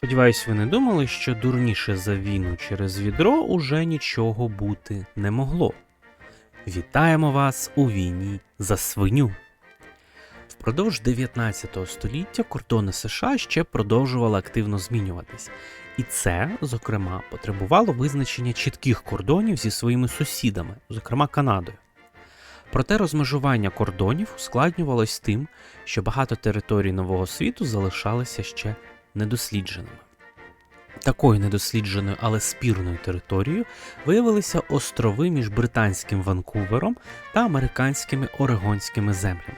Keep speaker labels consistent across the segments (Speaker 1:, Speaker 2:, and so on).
Speaker 1: Сподіваюсь, ви не думали, що дурніше за війну через відро уже нічого бути не могло. Вітаємо вас у війні за свиню. Впродовж 19 століття кордони США ще продовжували активно змінюватись, і це, зокрема, потребувало визначення чітких кордонів зі своїми сусідами, зокрема Канадою. Проте розмежування кордонів ускладнювалось тим, що багато територій нового світу залишалися ще недослідженими. Такою недослідженою, але спірною територією виявилися острови між британським Ванкувером та американськими Орегонськими землями.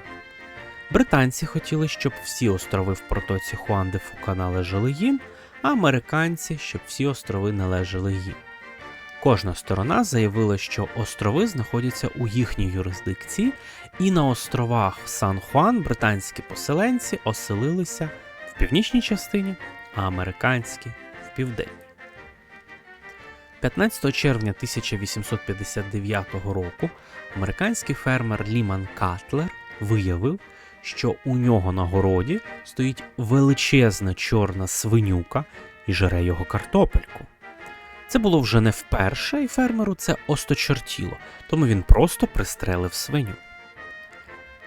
Speaker 1: Британці хотіли, щоб всі острови в протоці Хуан де Фука належали їм, а американці, щоб всі острови належали їм. Кожна сторона заявила, що острови знаходяться у їхній юрисдикції, і на островах Сан-Хуан британські поселенці оселилися північній частині, а американські в південній. 15 червня 1859 року американський фермер Ліман Катлер виявив, що у нього на городі стоїть величезна чорна свинюка і жере його картопельку. Це було вже не вперше, і фермеру це осточертіло, тому він просто пристрелив свиню.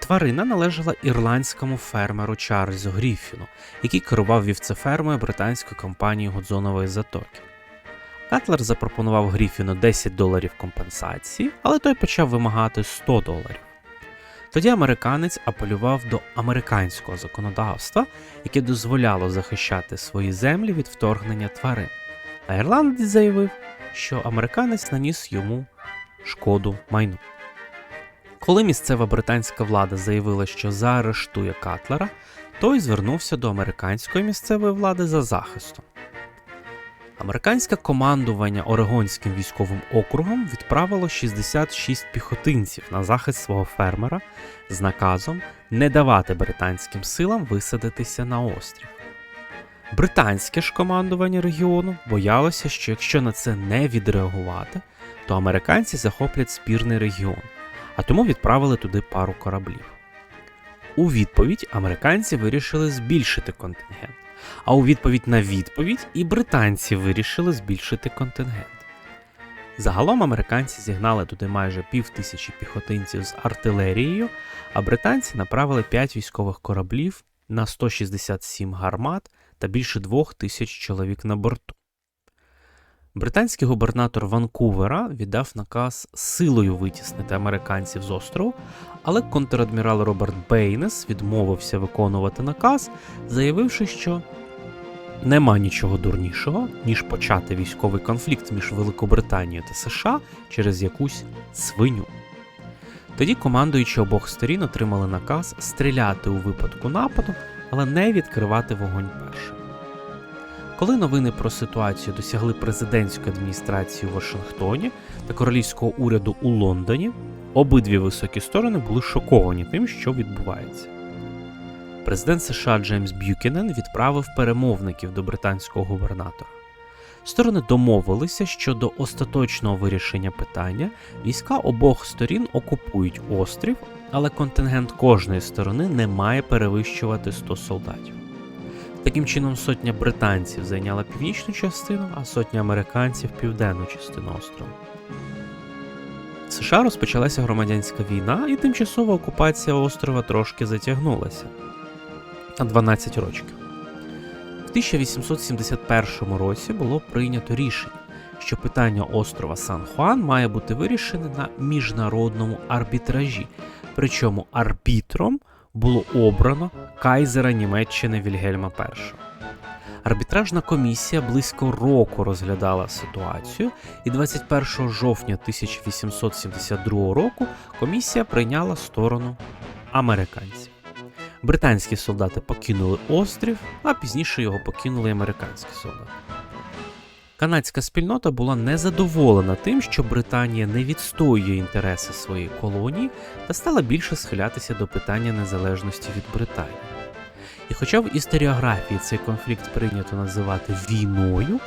Speaker 1: Тварина належала ірландському фермеру Чарльзу Гріфіну, який керував вівцефермою британської компанії Гудзонової затоки. Катлер запропонував Гріфіну 10 доларів компенсації, але той почав вимагати 100 доларів. Тоді американець апелював до американського законодавства, яке дозволяло захищати свої землі від вторгнення тварин. А ірландець заявив, що американець наніс йому шкоду майну. Коли місцева британська влада заявила, що заарештує Катлера, той звернувся до американської місцевої влади за захистом. Американське командування Орегонським військовим округом відправило 66 піхотинців на захист свого фермера з наказом не давати британським силам висадитися на острів. Британське ж командування регіону боялося, що якщо на це не відреагувати, то американці захоплять спірний регіон, а тому відправили туди пару кораблів. У відповідь американці вирішили збільшити контингент. А у відповідь на відповідь і британці вирішили збільшити контингент. Загалом американці зігнали туди майже пів тисячі піхотинців з артилерією, а британці направили 5 військових кораблів на 167 гармат та більше двох тисяч чоловік на борту. Британський губернатор Ванкувера віддав наказ силою витіснити американців з острову, але контрадмірал Роберт Бейнес відмовився виконувати наказ, заявивши, що нема нічого дурнішого, ніж почати військовий конфлікт між Великобританією та США через якусь свиню. Тоді командуючі обох сторін отримали наказ стріляти у випадку нападу, але не відкривати вогонь першим. Коли новини про ситуацію досягли президентської адміністрації у Вашингтоні та королівського уряду у Лондоні, обидві високі сторони були шоковані тим, що відбувається. Президент США Джеймс Б'юкінен відправив перемовників до британського губернатора. Сторони домовилися, що до остаточного вирішення питання війська обох сторін окупують острів, але контингент кожної сторони не має перевищувати 100 солдатів. Таким чином, сотня британців зайняла північну частину, а сотня американців південну частину острова. В США розпочалася громадянська війна, і тимчасова окупація острова трошки затягнулася на 12 років. В 1871 році було прийнято рішення, що питання острова Сан-Хуан має бути вирішене на міжнародному арбітражі, причому арбітром було обрано кайзера Німеччини Вільгельма І. Арбітражна комісія близько року розглядала ситуацію, і 21 жовтня 1872 року комісія прийняла сторону американців. Британські солдати покинули острів, а пізніше його покинули американські солдати. Канадська спільнота була незадоволена тим, що Британія не відстоює інтереси своєї колонії та стала більше схилятися до питання незалежності від Британії. І хоча в історіографії цей конфлікт прийнято називати війною,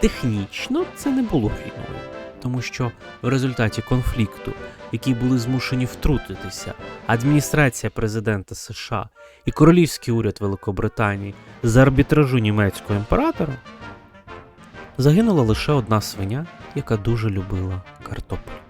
Speaker 1: технічно це не було війною. тому що в результаті конфлікту, який були змушені втрутитися адміністрація президента США і королівський уряд Великобританії з арбітражу німецького імператора, загинула лише одна свиня, яка дуже любила картоплю.